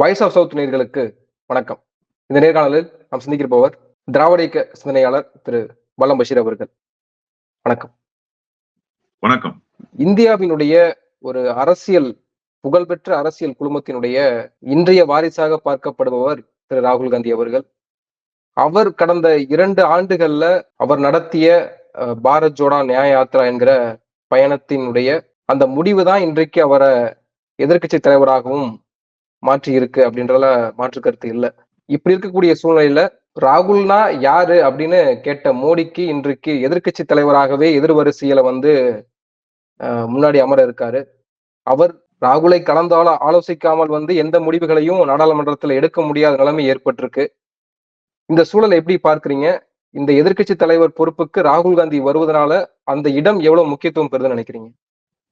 Voice of south நேர்களுக்கு வணக்கம். இந்த நேர்காணலில் நாம் சிந்திக்கிருப்பவர் திராவிட இயக்க சிந்தனையாளர் திரு. வல்லம் பஷீர் அவர்கள். வணக்கம். வணக்கம். இந்தியாவினுடைய ஒரு அரசியல் புகழ்பெற்ற அரசியல் குழுமத்தினுடைய இன்றைய வாரிசாக பார்க்கப்படுபவர் திரு. ராகுல் காந்தி அவர்கள். அவர் கடந்த இரண்டு ஆண்டுகள்ல அவர் நடத்திய பாரத் ஜோடா நியாய யாத்ரா என்கிற பயணத்தினுடைய அந்த முடிவு தான் இன்றைக்கு அவரை எதிர்க்கட்சி தலைவராகவும் மாற்றி இருக்கு அப்படின்றதுல மாற்று கருத்து இல்லை. இப்படி இருக்கக்கூடிய சூழ்நிலையில ராகுல்னா யாரு அப்படின்னு கேட்ட மோடிக்கு இன்றைக்கு எதிர்க்கட்சி தலைவராகவே எதிர்வரிசையில வந்து அஹ், முன்னாடி அமர இருக்காரு. அவர் ராகுலை கலந்தால ஆலோசிக்காமல் வந்து எந்த முடிவுகளையும் நாடாளுமன்றத்துல எடுக்க முடியாத நிலைமை ஏற்பட்டிருக்கு. இந்த சூழலை எப்படி பார்க்கறீங்க? இந்த எதிர்க்கட்சி தலைவர் பொறுப்புக்கு ராகுல் காந்தி வருவதனால அந்த இடம் எவ்வளவு முக்கியத்துவம் பெறுதுன்னு நினைக்கிறீங்க?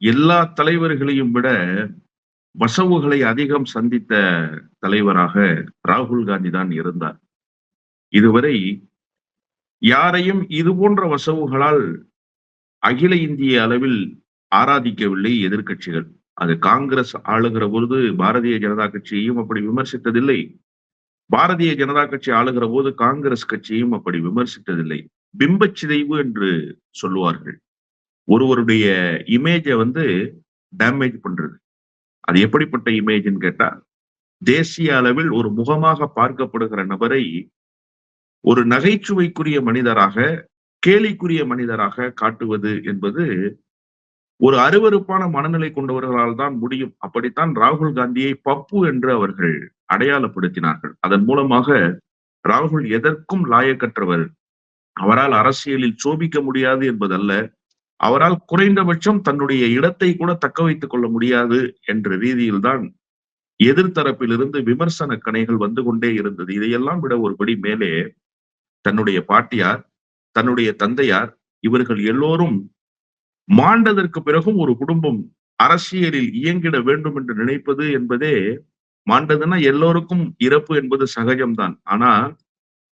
எல்லா தலைவர்களையும் விட வசவுகளை அதிகம் சந்தித்த தலைவராக ராகுல் காந்தி தான் இருந்தார். இதுவரை யாரையும் இது போன்ற வசவுகளால் அகில இந்திய அளவில் ஆராதிக்கவில்லை எதிர்க்கட்சிகள். அது காங்கிரஸ் ஆளுகிற பொழுது பாரதிய ஜனதா கட்சியையும் அப்படி விமர்சித்ததில்லை. பாரதிய ஜனதா கட்சி ஆளுகிற போது காங்கிரஸ் கட்சியும் அப்படி விமர்சித்ததில்லை. பிம்பச்சிதைவு என்று சொல்லுவார்கள். ஒருவருடைய இமேஜை வந்து டேமேஜ் பண்றது. அது எப்படிப்பட்ட இமேஜ்னு கேட்டா தேசிய அளவில் ஒரு முகமாக பார்க்கப்படுகிற நபரை ஒரு நகைச்சுவைக்குரிய மனிதராக கேலிக்குரிய மனிதராக காட்டுவது என்பது ஒரு அருவருப்பான மனநிலை கொண்டவர்களால் தான் முடியும். அப்படித்தான் ராகுல் காந்தியை பப்பு என்று அவர்கள் அடையாளப்படுத்தினார்கள். அதன் மூலமாக ராகுல் எதற்கும் லாயக்கற்றவர். அவரால் அரசியலில் சோபிக்க முடியாது என்பதல்ல. அவரால் குறைந்தபட்சம் தன்னுடைய இடத்தை கூட தக்க வைத்துக் கொள்ள முடியாது என்ற ரீதியில்தான் எதிர்த்தரப்பிலிருந்து விமர்சன கணைகள் வந்து கொண்டே இருந்தது. இதையெல்லாம் விட ஒருபடி மேலே தன்னுடைய பாட்டியார் தன்னுடைய தந்தையார் இவர்கள் எல்லோரும் மாண்டதற்கு பிறகும் ஒரு குடும்பம் அரசியலில் இயங்கிட வேண்டும் என்று நினைப்பது என்பதே மாண்டதுன்னா எல்லோருக்கும் இறப்பு என்பது சகஜம்தான். ஆனா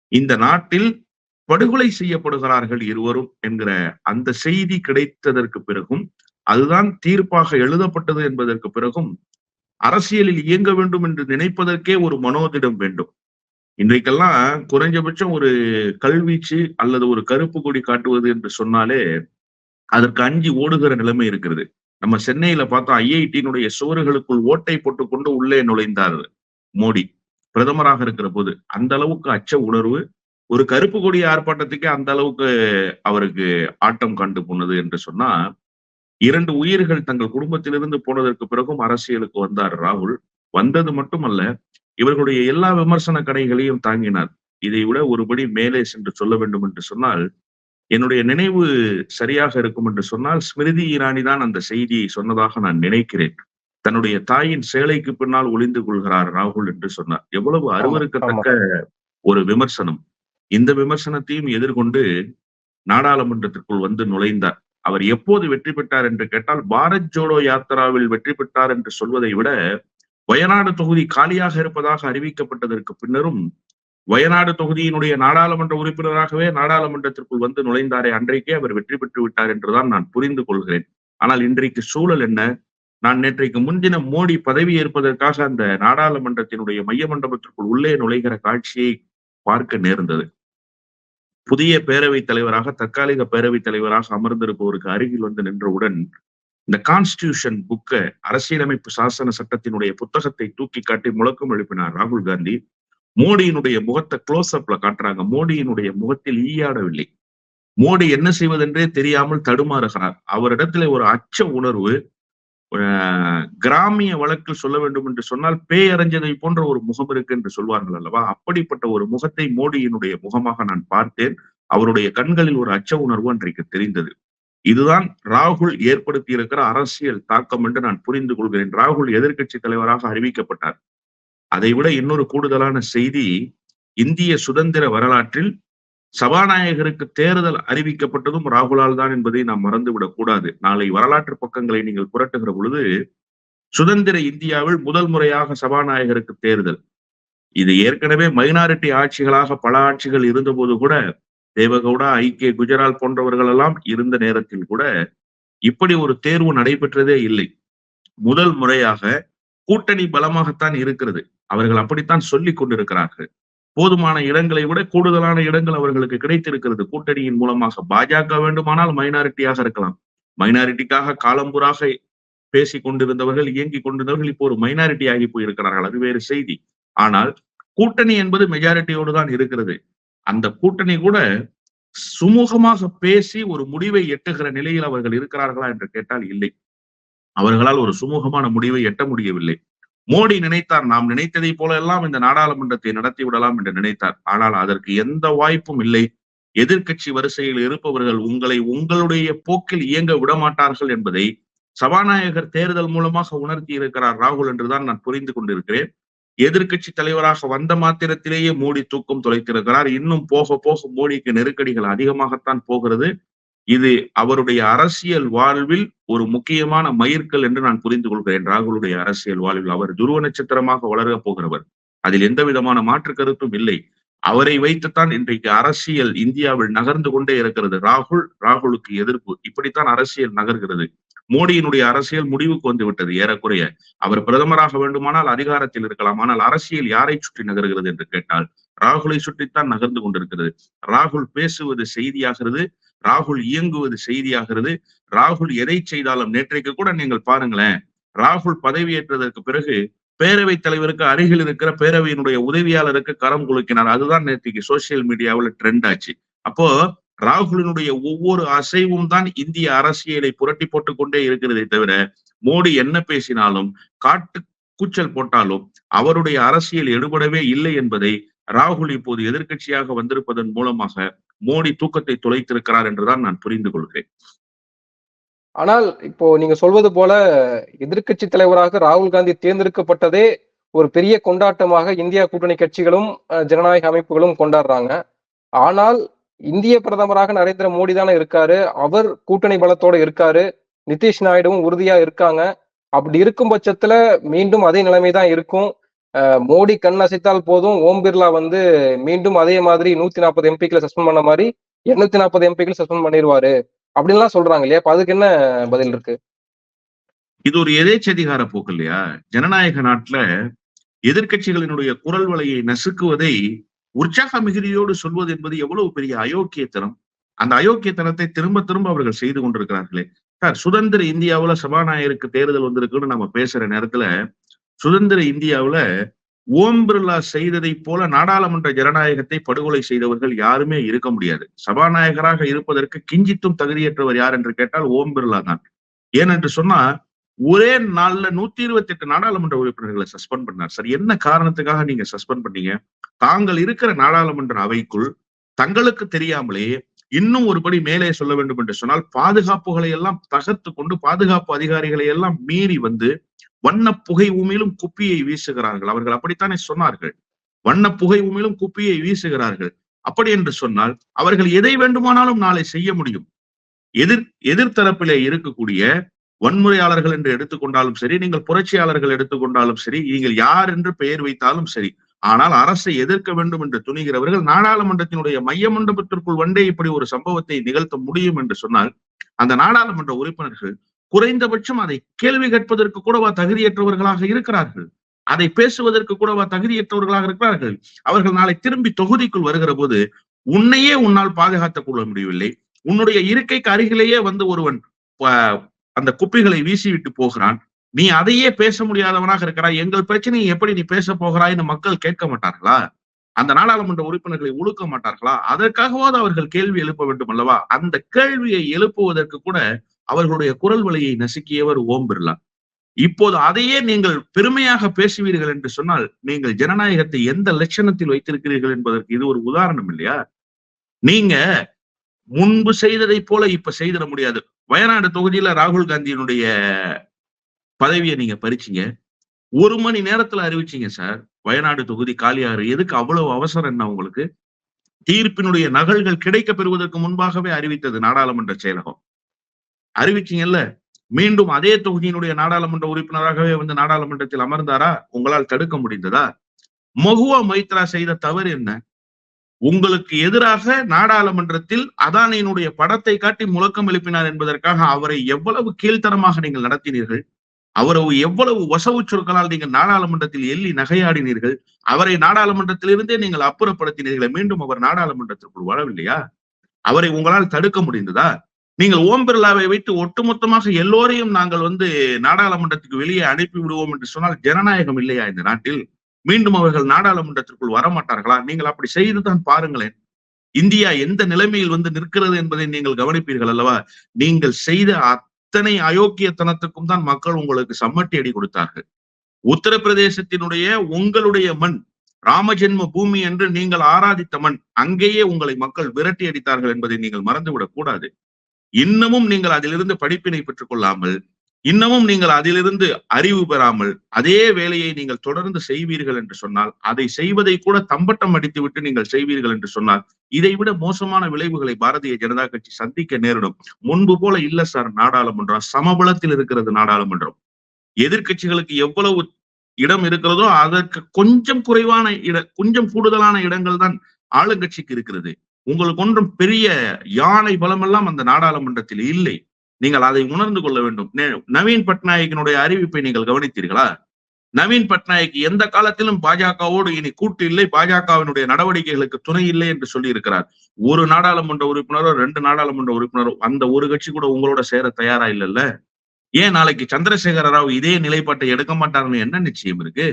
இந்த நாட்டில் படுகொலை செய்யப்படுகிறார்கள் இருவரும் என்கிற அந்த செய்தி கிடைத்ததற்கு பிறகும் அதுதான் தீர்ப்பாக எழுதப்பட்டது என்பதற்கு பிறகும் அரசியலில் இயங்க வேண்டும் என்று நினைப்பதற்கே ஒரு மனோதிடம் வேண்டும். இன்றைக்கெல்லாம் குறைஞ்சபட்சம் ஒரு கல்வீச்சு அல்லது ஒரு கருப்பு கொடி காட்டுவது என்று சொன்னாலே அதற்கு அஞ்சி ஓடுகிற நிலைமை இருக்கிறது. நம்ம சென்னையில பார்த்தோம் ஐஐடியினுடைய சுவர்களுக்குள் ஓட்டை போட்டுக்கொண்டு உள்ளே நுழைந்தார் மோடி. பிரதமராக இருக்கிற போது அந்த அளவுக்கு அச்ச உணர்வு ஒரு கருப்பு கொடி ஆர்ப்பாட்டத்துக்கே அந்த அளவுக்கு அவருக்கு ஆட்டம் கண்டு போனது என்று சொன்னா இரண்டு உயிர்கள் தங்கள் குடும்பத்திலிருந்து போனதற்கு பிறகும் அரசியலுக்கு வந்தார் ராகுல். வந்தது மட்டுமல்ல இவர்களுடைய எல்லா விமர்சன கடைகளையும் தாங்கினார். இதை விட ஒருபடி மேலே சென்று சொல்ல வேண்டும் என்று சொன்னால் என்னுடைய நினைவு சரியாக இருக்கும் என்று சொன்னால் ஸ்மிருதி இரானி தான் அந்த செய்தியை சொன்னதாக நான் நினைக்கிறேன். தன்னுடைய தாயின் சேலைக்கு பின்னால் ஒளிந்து கொள்கிறார் ராகுல் என்று சொன்னார். எவ்வளவு அருவருக்கத்தக்க ஒரு விமர்சனம். இந்த விமர்சனத்தையும் எதிர்கொண்டு நாடாளுமன்றத்திற்குள் வந்து நுழைந்தார். அவர் எப்போது வெற்றி பெற்றார் என்று கேட்டால் பாரத் ஜோடோ யாத்திராவில் வெற்றி பெற்றார் என்று சொல்வதை விட வயநாடு தொகுதி காலியாக இருப்பதாக அறிவிக்கப்பட்டதற்கு பின்னரும் வயநாடு தொகுதியினுடைய நாடாளுமன்ற உறுப்பினராகவே நாடாளுமன்றத்திற்குள் வந்து நுழைந்தாரே அன்றைக்கே அவர் வெற்றி பெற்று விட்டார் என்றுதான் நான் புரிந்து கொள்கிறேன். ஆனால் இன்றைக்கு சூழல் என்ன? நான் நேற்றைக்கு முன்தினம் மோடி பதவி ஏற்பதற்காக அந்த நாடாளுமன்றத்தினுடைய மைய மண்டபத்திற்குள் உள்ளே நுழைகிற காட்சியை பார்க்க நேர்ந்தது. புதிய பேரவைத் தலைவராக தற்காலிக பேரவைத் தலைவராக அமர்ந்திருப்பவருக்கு அருகில் வந்து நின்றவுடன் இந்த கான்ஸ்டியூஷன் புக்கை அரசியலமைப்பு சாசன சட்டத்தினுடைய புத்தகத்தை தூக்கி காட்டி முழக்கம் எழுப்பினார் ராகுல் காந்தி. மோடியினுடைய முகத்தை க்ளோஸ் அப்ல காட்டுறாங்க. மோடியினுடைய முகத்தில் ஈயாடவில்லை. மோடி என்ன செய்வதென்றே தெரியாமல் தடுமாறுகிறார். அவரிடத்துல ஒரு அச்ச உணர்வு கிராமிய வழக்கில் சொல்ல வேண்டும் என்று சொன்னால் பேயறிஞ்சதை போன்ற ஒரு முகம் இருக்கு என்று சொல்வார்கள் அல்லவா? அப்படிப்பட்ட ஒரு முகத்தை மோடியினுடைய முகமாக நான் பார்த்தேன். அவருடைய கண்களில் ஒரு அச்ச உணர்வு அன்றைக்கு தெரிந்தது. இதுதான் ராகுல் ஏற்படுத்தி இருக்கிற அரசியல் தாக்கம் என்று நான் புரிந்து கொள்கிறேன். ராகுல் எதிர்க்கட்சி தலைவராக அறிவிக்கப்பட்டார். அதைவிட இன்னொரு கூடுதலான செய்தி இந்திய சுதந்திர வரலாற்றில் சபாநாயகருக்கு தேர்தல் அறிவிக்கப்பட்டதும் ராகுலால் தான் என்பதை நாம் மறந்துவிடக் கூடாது. நாளை வரலாற்று பக்கங்களை நீங்கள் புரட்டுகிற பொழுது சுதந்திர இந்தியாவில் முதல் முறையாக சபாநாயகருக்கு தேர்தல். இது ஏற்கனவே மைனாரிட்டி ஆட்சிகளாக பல ஆட்சிகள் இருந்தபோது கூட தேவகவுடா ஐக்கிய குஜரால் போன்றவர்கள் எல்லாம் இருந்த நேரத்தில் கூட இப்படி ஒரு தேர்வு நடைபெற்றதே இல்லை. முதல் முறையாக கூட்டணி பலமாகத்தான் இருக்கிறது. அவர்கள் அப்படித்தான் சொல்லிக் கொண்டிருக்கிறார்கள். போதுமான இடங்களை விட கூடுதலான இடங்கள் அவர்களுக்கு கிடைத்திருக்கிறது. கூட்டணியின் மூலமாக பாஜக வேண்டுமானால் மைனாரிட்டியாக இருக்கலாம். மைனாரிட்டிக்காக காலம்புறாக பேசிக் கொண்டிருந்தவர்கள் இயங்கிக் கொண்டிருந்தவர்கள் இப்போ ஒரு மைனாரிட்டி ஆகி போயிருக்கிறார்கள். அது வேறு செய்தி. ஆனால் கூட்டணி என்பது மெஜாரிட்டியோடு தான் இருக்கிறது. அந்த கூட்டணி கூட சுமூகமாக பேசி ஒரு முடிவை எட்டுகிற நிலையில் அவர்கள் இருக்கிறார்களா என்று கேட்டால் இல்லை. அவர்களால் ஒரு சுமூகமான முடிவை எட்ட முடியவில்லை. மோடி நினைத்தார் நாம் நினைத்ததை போல எல்லாம் இந்த நாடாளுமன்றத்தை நடத்தி விடலாம் என்று நினைத்தார். ஆனால் அதற்கு எந்த வாய்ப்பும் இல்லை. எதிர்கட்சி வரிசையில் இருப்பவர்கள் உங்களை உங்களுடைய போக்கில் இயங்க விடமாட்டார்கள் என்பதை சபாநாயகர் தேர்தல் மூலமாக உணர்த்தி இருக்கிறார் ராகுல் என்றுதான் நான் புரிந்து கொண்டிருக்கிறேன். எதிர்க்கட்சி தலைவராக வந்த மாத்திரத்திலேயே மோடி தூக்கம் தொலைத்திருக்கிறார் இன்னும் போக போக மோடிக்கு நெருக்கடிகள் அதிகமாகத்தான் போகிறது. இது அவருடைய அரசியல் வாழ்வில் ஒரு முக்கியமான மயிர்கல் என்று நான் புரிந்து கொள்கிறேன். ராகுலுடைய அரசியல் வாழ்வில் அவர் துருவ நட்சத்திரமாக வளரப் போகிறவர். அதில் எந்த விதமான மாற்று கருத்தும் இல்லை. அவரை வைத்துத்தான் இன்றைக்கு அரசியல் இந்தியாவில் நகர்ந்து கொண்டே இருக்கிறது. ராகுல் ராகுலுக்கு எதிர்ப்பு. இப்படித்தான் அரசியல் நகர்கிறது. மோடியினுடைய அரசியல் முடிவுக்கு வந்துவிட்டது ஏறக்குறைய அவர் பிரதமராக வேண்டுமானால் அதிகாரத்தில் இருக்கலாம். ஆனால் அரசியல் யாரை சுற்றி நகர்கிறது என்று கேட்டால் ராகுலை சுற்றித்தான் நகர்ந்து கொண்டிருக்கிறது. ராகுல் பேசுவது செய்தியாகிறது. ராகுல் இயங்குவது செய்தியாகிறது. ராகுல் எதை செய்தாலும் நேற்றைக்கு கூட நீங்கள் பாருங்களேன் ராகுல் பதவியேற்றதற்கு பிறகு பேரவைத் தலைவருக்கு அருகில் இருக்கிற பேரவையினுடைய உதவியாளருக்கு கரம் குலுக்கினார். அதுதான் நேற்றுக்கு சோசியல் மீடியாவில் ட்ரெண்ட் ஆச்சு. அப்போ ராகுலினுடைய ஒவ்வொரு அசைவும் தான் இந்திய அரசியலை புரட்டி போட்டு கொண்டே இருக்கிறதே தவிர மோடி என்ன பேசினாலும் காட்டு கூச்சல் போட்டாலும் அவருடைய அரசியல் எடுபடவே இல்லை என்பதை ராகுல் இப்போது எதிர்க்கட்சியாக வந்திருப்பதன் மூலமாக மோடி தூக்கத்தை தொலைத்திருக்கிறார் என்றுதான் நான் புரிந்து கொள்கிறேன். ஆனால் இப்போ நீங்க சொல்வது போல எதிர்க்கட்சி தலைவராக ராகுல் காந்தி தேர்ந்தெடுக்கப்பட்டதே ஒரு பெரிய கொண்டாட்டமாக இந்தியா கூட்டணி கட்சிகளும் ஜனநாயக அமைப்புகளும் கொண்டாடுறாங்க. ஆனால் இந்திய பிரதமராக நரேந்திர மோடி தானே இருக்காரு. அவர் கூட்டணி பலத்தோட இருக்காரு. நிதிஷ் நாயுடுவும் உறுதியா இருக்காங்க. அப்படி இருக்கும் பட்சத்துல மீண்டும் அதே நிலைமை தான் இருக்கும். மோடி கண் அசைத்தால் போதும். ஓம் பிர்லா வந்து மீண்டும் அதே மாதிரி நூத்தி நாற்பது எம்பிக்களை சஸ்பெண்ட் பண்ண மாதிரி எண்ணூத்தி நாற்பது எம்பிக்களை சஸ்பெண்ட் பண்ணிடுவாரு அப்படின்லாம் சொல்றாங்க இல்லையா? அப்ப அதுக்கு என்ன பதில் இருக்கு? இது ஒரு எதேச்சதிகார போக்கு இல்லையா? ஜனநாயக நாட்டுல எதிர்கட்சிகளினுடைய குரல் வலையை நசுக்குவதை உற்சாக மிகுதியோடு சொல்வது என்பது எவ்வளவு பெரிய அயோக்கியத்தனம். அந்த அயோக்கியத்தனத்தை திரும்ப திரும்ப அவர்கள் செய்து கொண்டிருக்கிறார்களே. சார் சுதந்திர இந்தியாவுல சபாநாயகருக்கு தேர்தல் வந்திருக்குன்னு நம்ம பேசுற நேரத்துல சுதந்திர இந்தியாவுல ஓம் பிர்லா செய்ததை போல நாடாளுமன்ற ஜனநாயகத்தை படுகொலை செய்தவர்கள் யாருமே இருக்க முடியாது. சபாநாயகராக இருப்பதற்கு கிஞ்சித்தும் தகுதியற்றவர் யார் என்று கேட்டால் ஓம் பிர்லா தான். ஏனென்று சொன்னா ஒரே நாள்ல நூத்தி இருபத்தி எட்டு நாடாளுமன்ற உறுப்பினர்களை சஸ்பெண்ட் பண்ணார். சார் என்ன காரணத்துக்காக நீங்க சஸ்பெண்ட் பண்ணீங்க? தாங்கள் இருக்கிற நாடாளுமன்ற அவைக்குள் தங்களுக்கு தெரியாமலே இன்னும் ஒருபடி மேலே சொல்ல வேண்டும் என்று சொன்னால் பாதுகாப்புகளை எல்லாம் தகர்த்து கொண்டு பாதுகாப்பு அதிகாரிகளை எல்லாம் மீறி வந்து வண்ண புகை உமிழும் குப்பியை வீசுகிறார்கள். அவர்கள் அப்படித்தானே சொன்னார்கள். வண்ண புகை உமிழும் குப்பியை வீசுகிறார்கள். அப்படி என்று சொன்னால் அவர்கள் எதை வேண்டுமானாலும் நாளை செய்ய முடியும். எதிர் எதிர்த்தரப்பிலே இருக்கக்கூடிய வன்முறையாளர்கள் என்று எடுத்துக்கொண்டாலும் சரி நீங்கள் புரட்சியாளர்கள் எடுத்துக்கொண்டாலும் சரி நீங்கள் யார் என்று பெயர் வைத்தாலும் சரி ஆனால் அரசை எதிர்க்க வேண்டும் என்று துணிகிறவர்கள் நாடாளுமன்றத்தினுடைய மைய மண்டபத்திற்குள் வந்தே இப்படி ஒரு சம்பவத்தை நிகழ்த்த முடியும் என்று சொன்னால் அந்த நாடாளுமன்ற உறுப்பினர்கள் குறைந்தபட்சம் அதை கேள்வி கேட்பதற்கு கூடவா தகுதியற்றவர்களாக இருக்கிறார்கள்? அதை பேசுவதற்கு கூடவா தகுதியற்றவர்களாக இருக்கிறார்கள்? அவர்கள் நாளை திரும்பி தொகுதிக்குள் வருகிற போது உன்னையே உன்னால் பாதுகாத்துக் கொள்ள முடியவில்லை. உன்னுடைய இருக்கைக்கு அருகிலேயே வந்து ஒருவன் அந்த குப்பைகளை வீசிவிட்டு போகிறான். நீ அதையே பேச முடியாதவனாக இருக்கிறாய். எங்கள் பிரச்சனையை எப்படி நீ பேச போகிறாய்னு மக்கள் கேட்க மாட்டார்களா? அந்த நாடாளுமன்ற உறுப்பினர்களை ஒழுக்க மாட்டார்களா? அதற்காகவாவது அவர்கள் கேள்வி எழுப்ப வேண்டும் அல்லவா? அந்த கேள்வியை எழுப்புவதற்கு கூட அவர்களுடைய குரல் வழியை நசுக்கியவர் ஓம் பிர்லா. இப்போது அதையே நீங்கள் பெருமையாக பேசுவீர்கள் என்று சொன்னால் நீங்கள் ஜனநாயகத்தை எந்த லட்சணத்தில் வைத்திருக்கிறீர்கள் என்பதற்கு இது ஒரு உதாரணம் இல்லையா? நீங்க முன்பு செய்ததை போல இப்ப செய்திட முடியாது. வயநாடு தொகுதியில ராகுல் காந்தியினுடைய பதவியை நீங்க பறிச்சீங்க. ஒரு மணி நேரத்துல அறிவிச்சீங்க சார் வயநாடு தொகுதி காலியாறு. எதுக்கு அவ்வளவு அவசரம் என்ன உங்களுக்கு? தீர்ப்பினுடைய நகல்கள் கிடைக்க பெறுவதற்கு முன்பாகவே அறிவித்தது நாடாளுமன்ற செயலகம். அறிவிச்சீங்கல்ல? மீண்டும் அதே தொகுதியினுடைய நாடாளுமன்ற உறுப்பினராகவே வந்து நாடாளுமன்றத்தில் அமர்ந்தாரா? உங்களால் தடுக்க முடிந்ததா? மகுவா மைத்ரா செய்த தவறு என்ன? உங்களுக்கு எதிராக நாடாளுமன்றத்தில் அதானியினுடைய படத்தை காட்டி முழக்கம் எழுப்பினார் என்பதற்காக அவரை எவ்வளவு கீழ்த்தரமாக நீங்கள் நடத்தினீர்கள்? அவரை எவ்வளவு வசவு சொற்களால் நீங்கள் நாடாளுமன்றத்தில் எள்ளி நகையாடினீர்கள் அவரை நாடாளுமன்றத்திலிருந்தே நீங்கள் அப்புறப்படுத்தினீர்களே மீண்டும் அவர் நாடாளுமன்றத்திற்குள் வரவில்லையா? அவரை உங்களால் தடுக்க முடிந்ததா? நீங்கள் ஓம் பிர்லாவை வைத்து ஒட்டுமொத்தமாக எல்லோரையும் நாங்கள் வந்து நாடாளுமன்றத்துக்கு வெளியே அனுப்பி விடுவோம் என்று சொன்னால் ஜனநாயகம் இல்லையா இந்த நாட்டில்? மீண்டும் அவர்கள் நாடாளுமன்றத்திற்குள் வரமாட்டார்களா? நீங்கள் அப்படி செய்துதான் பாருங்களேன். இந்தியா எந்த நிலைமையில் வந்து நிற்கிறது என்பதை நீங்கள் கவனிப்பீர்கள் அல்லவா? நீங்கள் செய்த இத்தனை அயோக்கியத்தனத்துக்கும் தான் மக்கள் உங்களுக்கு சம்மட்டி அடி கொடுத்தார்கள். உத்தரப்பிரதேசத்தினுடைய உங்களுடைய மண் ராமஜென்ம பூமி என்று நீங்கள் ஆராதித்த மண் அங்கேயே உங்களை மக்கள் விரட்டி அடித்தார்கள் என்பதை நீங்கள் மறந்துவிடக் கூடாது இன்னமும் நீங்கள் அதிலிருந்து படிப்பினை பெற்றுக் கொள்ளாமல் இன்னமும் நீங்கள் அதிலிருந்து அறிவு பெறாமல் அதே வேலையை நீங்கள் தொடர்ந்து செய்வீர்கள் என்று சொன்னால் அதை செய்வதை கூட தம்பட்டம் அடித்துவிட்டு நீங்கள் செய்வீர்கள் என்று சொன்னால் இதைவிட மோசமான விளைவுகளை பாரதிய ஜனதா கட்சி சந்திக்க நேரிடும். முன்பு போல இல்ல சார் நாடாளுமன்றம் சமபலத்தில் இருக்கிறது நாடாளுமன்றம். எதிர்க்கட்சிகளுக்கு எவ்வளவு இடம் இருக்கிறதோ அதற்கு கொஞ்சம் குறைவான இட கொஞ்சம் கூடுதலான இடங்கள் தான் ஆளுங்கட்சிக்கு இருக்கிறது. உங்களுக்கு ஒன்றும் பெரிய யானை பலமெல்லாம் அந்த நாடாளுமன்றத்தில் இல்லை. நீங்கள் அதை உணர்ந்து கொள்ள வேண்டும். நவீன் பட்நாயக்கினுடைய அறிவிப்பை நீங்கள் கவனித்தீர்களா? நவீன் பட்நாயக் எந்த காலத்திலும் பாஜகவோடு இனி கூட்டு இல்லை பாஜகவினுடைய நடவடிக்கைகளுக்கு துணை இல்லை என்று சொல்லி இருக்கிறார் ஒரு நாடாளுமன்ற உறுப்பினரோ ரெண்டு நாடாளுமன்ற உறுப்பினரோ அந்த ஒரு கட்சி கூட உங்களோட சேர தயாரா இல்லைல்ல? ஏன் நாளைக்கு சந்திரசேகர ராவ் இதே நிலைப்பாட்டை எடுக்க மாட்டாருன்னு என்ன நிச்சயம் இருக்கு?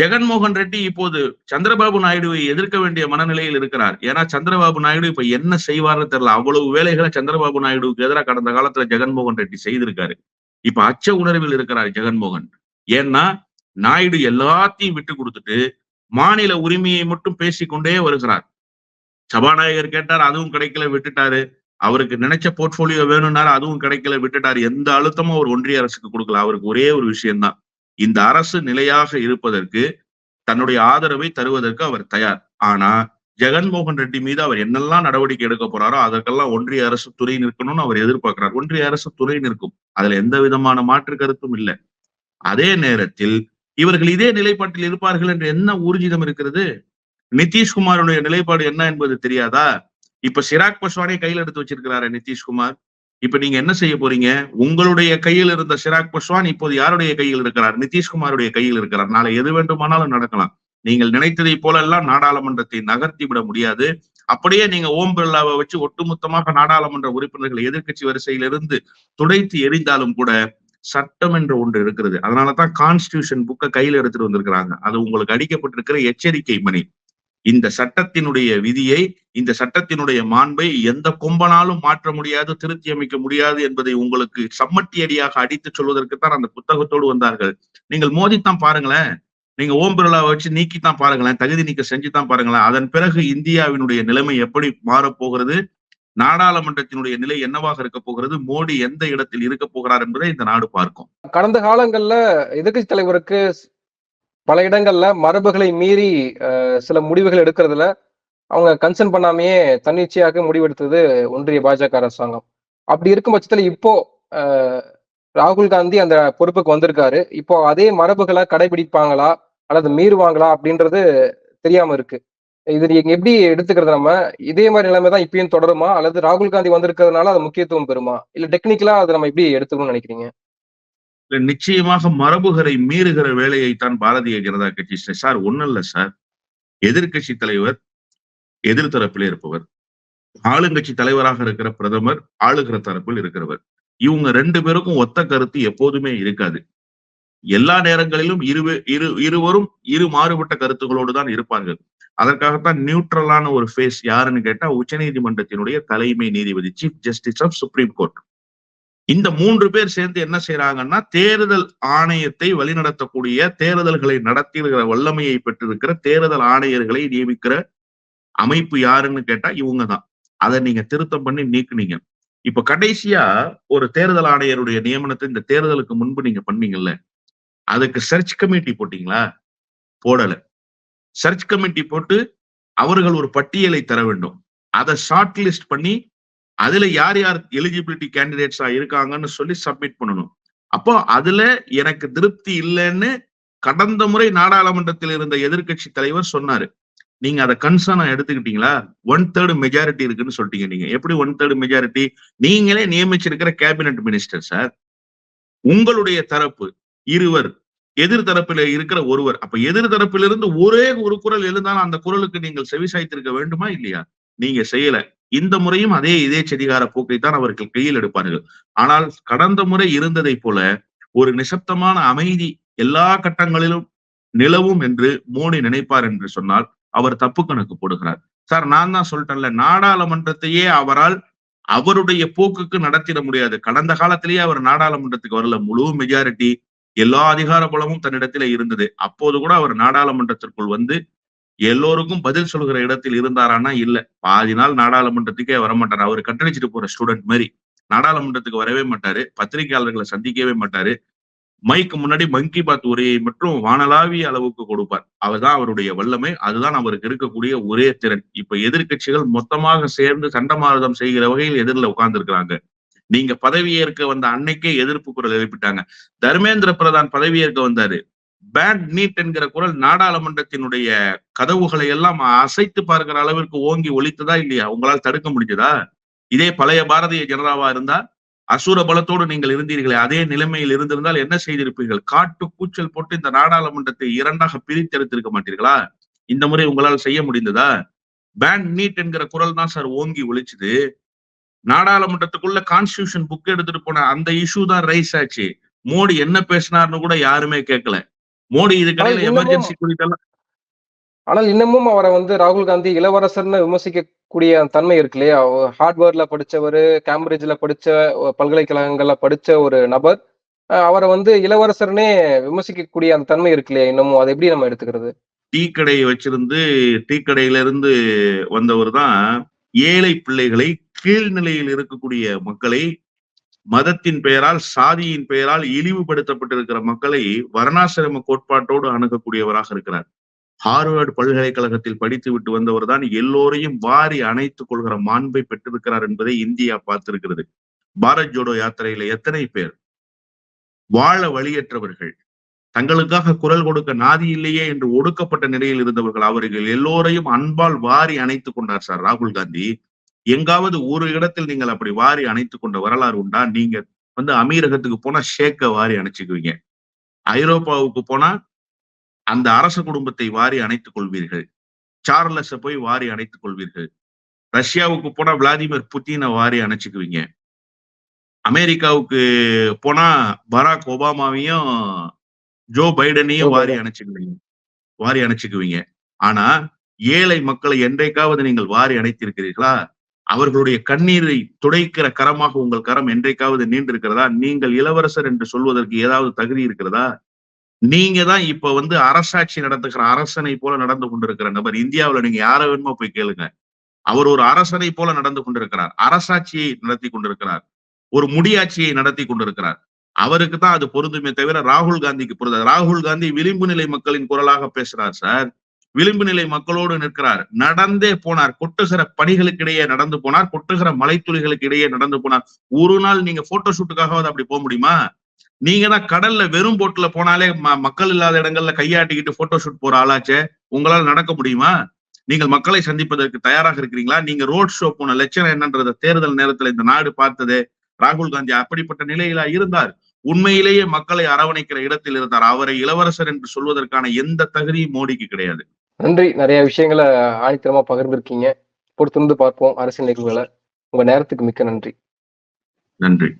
ஜெகன்மோகன் ரெட்டி இப்போது சந்திரபாபு நாயுடுவை எதிர்க்க வேண்டிய மனநிலையில் இருக்கிறார். ஏன்னா சந்திரபாபு நாயுடு இப்ப என்ன செய்வார்னு தெரியல. அவ்வளவு வேலைகளை சந்திரபாபு நாயுடுவுக்கு எதிராக கடந்த காலத்துல ஜெகன்மோகன் ரெட்டி செய்திருக்காரு. இப்ப அச்ச உணர்வில் இருக்கிறார் ஜெகன்மோகன். ஏன்னா நாயுடு எல்லாத்தையும் விட்டு கொடுத்துட்டு மாநில உரிமையை மட்டும் பேசிக்கொண்டே வருகிறார். சபாநாயகர் கேட்டார் அதுவும் கிடைக்கல விட்டுட்டாரு. அவருக்கு நினைச்ச போர்ட்போலியோ வேணும்னாரு அதுவும் கிடைக்கல விட்டுட்டாரு. எந்த அழுத்தமும் அவர் ஒன்றிய அரசுக்கு கொடுக்கல. அவருக்கு ஒரே ஒரு விஷயம்தான். இந்த அரசு நிலையாக இருப்பதற்கு தன்னுடைய ஆதரவை தருவதற்கு அவர் தயார். ஆனா ஜெகன்மோகன் ரெட்டி மீது அவர் என்னெல்லாம் நடவடிக்கை எடுக்க போறாரோ அதற்கெல்லாம் ஒன்றிய அரசு துணை நிற்கணும்னு அவர் எதிர்பார்க்கிறார். ஒன்றிய அரசு துணை நிற்கும். அதுல எந்த விதமான மாற்று கருத்தும் இல்லை. அதே நேரத்தில் இவர்கள் இதே நிலைப்பாட்டில் இருப்பார்கள் என்று என்ன ஊர்ஜிதம் இருக்கிறது? நிதிஷ்குமாருடைய நிலைப்பாடு என்ன என்பது தெரியாதா? இப்ப சிராக் பஸ்வானே கையில் எடுத்து வச்சிருக்கிறாரு நிதிஷ்குமார். இப்ப நீங்க என்ன செய்ய போறீங்க? உங்களுடைய கையில் இருந்த சிராக் பஸ்வான் இப்போது யாருடைய கையில் இருக்கிறார்? நிதிஷ்குமாருடைய கையில் இருக்கிறார். நாளை எது வேண்டுமானாலும் நடக்கலாம். நீங்கள் நினைத்ததை போலெல்லாம் நாடாளுமன்றத்தை நகர்த்தி விட முடியாது. அப்படியே நீங்க ஓம் பிர்லாவை வச்சு ஒட்டுமொத்தமாக நாடாளுமன்ற உறுப்பினர்கள் எதிர்க்கட்சி வரிசையிலிருந்து துடைத்து எரிந்தாலும் கூட சட்டம் என்று ஒன்று இருக்கிறது. அதனாலதான் கான்ஸ்டியூஷன் புக்கை கையில எடுத்துட்டு வந்திருக்கிறாங்க. அது உங்களுக்கு அடிக்கப்பட்டிருக்கிற எச்சரிக்கை மணி இந்த சட்டத்தினுடைய விதியை இந்த சட்டத்தினுடைய மாண்பை எந்த கொம்பனாலும் மாற்ற முடியாது திருத்தி அமைக்க முடியாது என்பதை உங்களுக்கு சம்மட்டி அடியாக அடித்து சொல்வதற்குத்தான் அந்த புத்தகத்தோடு வந்தார்கள். நீங்கள் மோதித்தான் பாருங்களேன். நீங்க ஓம் பிர்லாவை வச்சு நீக்கித்தான் பாருங்களேன். தகுதி நீக்க செஞ்சுதான் பாருங்களேன். அதன் பிறகு இந்தியாவினுடைய நிலைமை எப்படி மாறப்போகிறது நாடாளுமன்றத்தினுடைய நிலை என்னவாக இருக்க போகிறது? மோடி எந்த இடத்தில் இருக்க போகிறார் என்பதை இந்த நாடு பார்க்கும். கடந்த காலங்கள்ல எதிர்கட்சி தலைவருக்கு பல இடங்கள்ல மரபுகளை மீறி சில முடிவுகள் எடுக்கிறதுல அவங்க கன்சர்ன் பண்ணாமையே தன்னிச்சையாக முடிவெடுத்தது ஒன்றிய பாஜக அரசாங்கம். அப்படி இருக்கும் பட்சத்துல இப்போ ராகுல் காந்தி அந்த பொறுப்புக்கு வந்திருக்காரு. இப்போ அதே மரபுகளை கடைபிடிப்பாங்களா? அல்லது மீறுவாங்களா? அப்படின்றது தெரியாம இருக்கு. இது நீங்க எப்படி எடுத்துக்கிறது நம்ம? இதே மாதிரி நிலைமை தான் இப்பயும் தொடருமா? அல்லது ராகுல் காந்தி வந்திருக்கிறதுனால அது முக்கியத்துவம் பெறுமா? இல்ல டெக்னிக்கலா அதை நம்ம எப்படி எடுத்துக்கணும்னு நினைக்கிறீங்க? நிச்சயமாக மரபுகளை மீறுகிற வேலையைத்தான் பாரதிய ஜனதா கட்சி சார் ஒண்ணும் இல்ல சார். எதிர்கட்சி தலைவர் எதிர்த்தரப்பில் இருப்பவர். ஆளுங்கட்சி தலைவராக இருக்கிற பிரதமர் ஆளுகிற தரப்பில் இருக்கிறவர். இவங்க ரெண்டு பேருக்கும் ஒத்த கருத்து எப்போதுமே இருக்காது. எல்லா நேரங்களிலும் இரு இரு இருவரும் இரு மாறுபட்ட கருத்துக்களோடு தான் இருப்பார்கள். அதற்காகத்தான் நியூட்ரலான ஒரு ஃபேஸ் யாருன்னு கேட்டா உச்சநீதிமன்றத்தினுடைய தலைமை நீதிபதி chief justice of supreme court இந்த மூன்று பேர் சேர்ந்து என்ன செய்யறாங்கன்னா தேர்தல் ஆணையத்தை வழிநடத்தக்கூடிய தேர்தல்களை நடத்தியிருக்கிற வல்லமையை பெற்றிருக்கிற தேர்தல் ஆணையர்களை நியமிக்கிற அமைப்பு யாருன்னு கேட்டா இவங்க தான் அதை நீங்க திருத்தம் பண்ணி நீக்குனீங்க. இப்ப கடைசியா ஒரு தேர்தல் ஆணையருடைய நியமனத்தை இந்த தேர்தலுக்கு முன்பு நீங்க பண்ணீங்கல்ல அதுக்கு சர்ச் கமிட்டி போட்டீங்களா? போடல. சர்ச் கமிட்டி போட்டு அவர்கள் ஒரு பட்டியலை தர வேண்டும். அதை ஷார்ட் லிஸ்ட் பண்ணி அதுல யார் யார் எலிஜிபிலிட்டி கேண்டிடேட்ஸா இருக்காங்கன்னு சொல்லி சப்மிட் பண்ணணும். அப்போ அதுல எனக்கு திருப்தி இல்லைன்னு கடந்த முறை நாடாளுமன்றத்தில் இருந்த எதிர்க்கட்சி தலைவர் சொன்னாரு. நீங்க அதை கன்சர்னா எடுத்துக்கிட்டீங்களா? ஒன் தேர்டு மெஜாரிட்டி இருக்குன்னு சொல்லிட்டீங்க நீங்க. எப்படி ஒன் தேர்டு மெஜாரிட்டி நீங்களே நியமிச்சிருக்கிற கேபினெட் மினிஸ்டர் சார் உங்களுடைய தரப்பு இருவர் எதிர்தரப்பில இருக்கிற ஒருவர். அப்ப எதிர் தரப்பிலிருந்து ஒரே ஒரு குரல் எழுந்தாலும் அந்த குரலுக்கு நீங்கள் செவிசாய்த்திருக்க வேண்டுமா இல்லையா? நீங்க செய்யல. இந்த முறையும் அதே இதே செடிகார போக்கை தான் அவர்கள் கையில் எடுப்பார்கள். ஆனால் கடந்த முறை இருந்ததை போல ஒரு நிசப்தமான அமைதி எல்லா கட்டங்களிலும் நிலவும் என்று மோடி நினைப்பார் என்று சொன்னால் அவர் தப்பு கணக்கு போடுகிறார். சார் நான் தான் சொல்லிட்டேன்ல நாடாளுமன்றத்தையே அவரால் அவருடைய போக்குக்கு நடத்திட முடியாது. கடந்த காலத்திலேயே அவர் நாடாளுமன்றத்துக்கு வரல. முழு மெஜாரிட்டி எல்லா அதிகார பலமும் தன்னிடத்திலே இருந்தது. அப்போது கூட அவர் நாடாளுமன்றத்திற்குள் வந்து எல்லோருக்கும் பதில் சொல்கிற இடத்தில் இருந்தாரான்னா இல்ல. பாதி நாள் நாடாளுமன்றத்துக்கே வரமாட்டார். அவர் கட்டடிச்சிட்டு போற ஸ்டூடெண்ட் மாதிரி நாடாளுமன்றத்துக்கு வரவே மாட்டாரு. பத்திரிகையாளர்களை சந்திக்கவே மாட்டாரு. மைக்கு முன்னாடி மங்கி பாத் உரையை மட்டும் வானலாவிய அளவுக்கு கொடுப்பார். அவர்தான் அவருடைய வல்லமை. அதுதான் அவருக்கு இருக்கக்கூடிய ஒரே திறன். இப்ப எதிர்க்கட்சிகள் மொத்தமாக சேர்ந்து சண்டமாரதம் செய்கிற வகையில் எதிரில் உட்கார்ந்துருக்கிறாங்க. நீங்க பதவியேற்க வந்த அன்னைக்கே எதிர்ப்பு குரல் எழுப்பிட்டாங்க. தர்மேந்திர பிரதான் பதவியேற்க வந்தாரு. பேண்ட் நீட் என்கிற குரல் நாடாளுமன்றத்தினுடைய கதவுகளை எல்லாம் அசைத்து பார்க்கிற அளவிற்கு ஓங்கி ஒழித்ததா இல்லையா? உங்களால் தடுக்க முடிஞ்சதா? இதே பழைய பாரதிய ஜனதாவா இருந்தா அசுர பலத்தோடு நீங்கள் இருந்தீர்களே அதே நிலைமையில் இருந்திருந்தால் என்ன செய்திருப்பீர்கள்? காட்டு கூச்சல் போட்டு இந்த நாடாளுமன்றத்தை இரண்டாக பிரித்தெடுத்திருக்க மாட்டீர்களா? இந்த முறை உங்களால் செய்ய முடிந்ததா? பேண்ட் நீட் என்கிற குரல் தான் சார் ஓங்கி ஒழிச்சுது நாடாளுமன்றத்துக்குள்ள கான்ஸ்டியூஷன் புக் எடுத்துட்டு போன அந்த இஷ்யூ தான் ரைஸ் ஆச்சு. மோடி என்ன பேசினார்னு கூட யாருமே கேட்கல. மோடி இதுக்கடையில இன்னமும் எமர்ஜென்சி குறித்தெல்லாம் ஆனால் இன்னமும் அவரை வந்து ராகுல் காந்தி இளவரசர்னு விமர்சிக்கக்கூடிய தன்மை இருக்கு இல்லையா? ஹார்ட்வேர்ல படிச்சவர் கேம்பிரிட்ஜ்ல படிச்ச பல்கலைக்கழகங்கள்ல படிச்ச ஒரு நபர். அவரை வந்து இளவரசர்னே விமர்சிக்கக்கூடிய அந்த தன்மை இருக்கு இல்லையா இன்னமும்? அதை எப்படி நம்ம எடுத்துக்கிறது? டீ கடையை வச்சிருந்து டீ கடையில இருந்து வந்தவர் தான் ஏழை பிள்ளைகளை கீழ்நிலையில் இருக்கக்கூடிய மக்களை மதத்தின் பெயரால் சாதியின் பெயரால் இழிவுபடுத்தப்பட்டிருக்கிற மக்களை வர்ணாசிரம கோட்பாட்டோடு அணுகக்கூடியவராக இருக்கிறார். ஹார்வர்டு பல்கலைக்கழகத்தில் படித்து விட்டு வந்தவர் தான் எல்லோரையும் வாரி அணைத்துக் கொள்கிற மாண்பை பெற்றிருக்கிறார் என்பதை இந்தியா பார்த்திருக்கிறது. பாரத் ஜோடோ யாத்திரையில எத்தனை பேர்? வாழ வழியற்றவர்கள். தங்களுக்காக குரல் கொடுக்க நாதி இல்லையே என்று ஒடுக்கப்பட்ட நிலையில் இருந்தவர்கள் அவர்கள் எல்லோரையும் அன்பால் வாரி அணைத்துக் கொண்டார் சார். ராகுல் காந்தி எங்காவது ஒரு இடத்தில் நீங்கள் அப்படி வாரி அணைத்துக் கொண்ட வரலாறு உண்டா? நீங்க வந்து அமீரகத்துக்கு போனா ஷேக்க வாரி அணைச்சுக்குவீங்க. ஐரோப்பாவுக்கு போனா அந்த அரச குடும்பத்தை வாரி அணைத்துக் கொள்வீர்கள். சார்லஸ போய் வாரி அணைத்துக் கொள்வீர்கள். ரஷ்யாவுக்கு போனா விளாடிமிர் புட்டினை வாரி அணைச்சுக்குவீங்க. அமெரிக்காவுக்கு போனா பராக் ஒபாமாவையும் ஜோ பைடனையும் வாரி. அணைச்சுக்குவீங்க. வாரி அணைச்சுக்குவீங்க. ஆனா ஏழை மக்களை என்றைக்காவது நீங்கள் வாரி அணைத்திருக்கிறீர்களா? அவர்களுடைய கண்ணீரை துடைக்கிற கரமாக உங்கள் கரம் என்றைக்காவது நீண்டிருக்கிறதா? நீங்கள் இளவரசர் என்று சொல்வதற்கு ஏதாவது தகுதி இருக்கிறதா? நீங்க தான் இப்ப வந்து அரசாட்சி நடத்துகிற அரசனை போல நடந்து கொண்டிருக்கிற நபர். இந்தியாவுல நீங்க யார வேணுமோ போய் கேளுங்க. அவர் ஒரு அரசனை போல நடந்து கொண்டிருக்கிறார். அரசாட்சியை நடத்தி கொண்டிருக்கிறார். ஒரு முடியாட்சியை நடத்தி கொண்டிருக்கிறார். அவருக்கு தான் அது பொருந்துமே தவிர ராகுல் காந்திக்கு பொருந்தாது. ராகுல் காந்தி விளிம்பு நிலை மக்களின் குரலாக பேசுறார் சார். விளிம்பு நிலை மக்களோடு நிற்கிறார். நடந்தே போனார். கொட்டுகிற பணிகளுக்கிடையே நடந்து போனார். கொட்டுகிற மலைத்துளிகளுக்கு இடையே நடந்து போனார். ஒரு நாள் நீங்க போட்டோ ஷூட்டுக்காகவாது அப்படி போக முடியுமா? நீங்க தான் கடல்ல வெறும் போட்டுல போனாலே ம- மக்கள் இல்லாத இடங்கள்ல கையாட்டிக்கிட்டு போட்டோ ஷூட் போற ஆளாச்சே? உங்களால நடக்க முடியுமா? நீங்கள் மக்களை சந்திப்பதற்கு தயாராக இருக்கிறீங்களா? நீங்க ரோட் ஷோ போன லட்சணம் என்னன்றத தேர்தல் நேரத்துல இந்த நாடு பார்த்தது. ராகுல் காந்தி அப்படிப்பட்ட நிலையில இருந்தார். உண்மையிலேயே மக்களை அரவணைக்கிற இடத்தில் இருந்தார். அவரை இளவரசர் என்று சொல்வதற்கான எந்த தகுதியும் மோடிக்கு கிடையாது. நன்றி. நிறைய விஷயங்களை ஆணித்தரமா பகிர்ந்திருக்கீங்க. பொறுத்திருந்து பார்ப்போம் அரசியல் நிகழ்வுகளை. உங்க நேரத்துக்கு மிக்க நன்றி. நன்றி.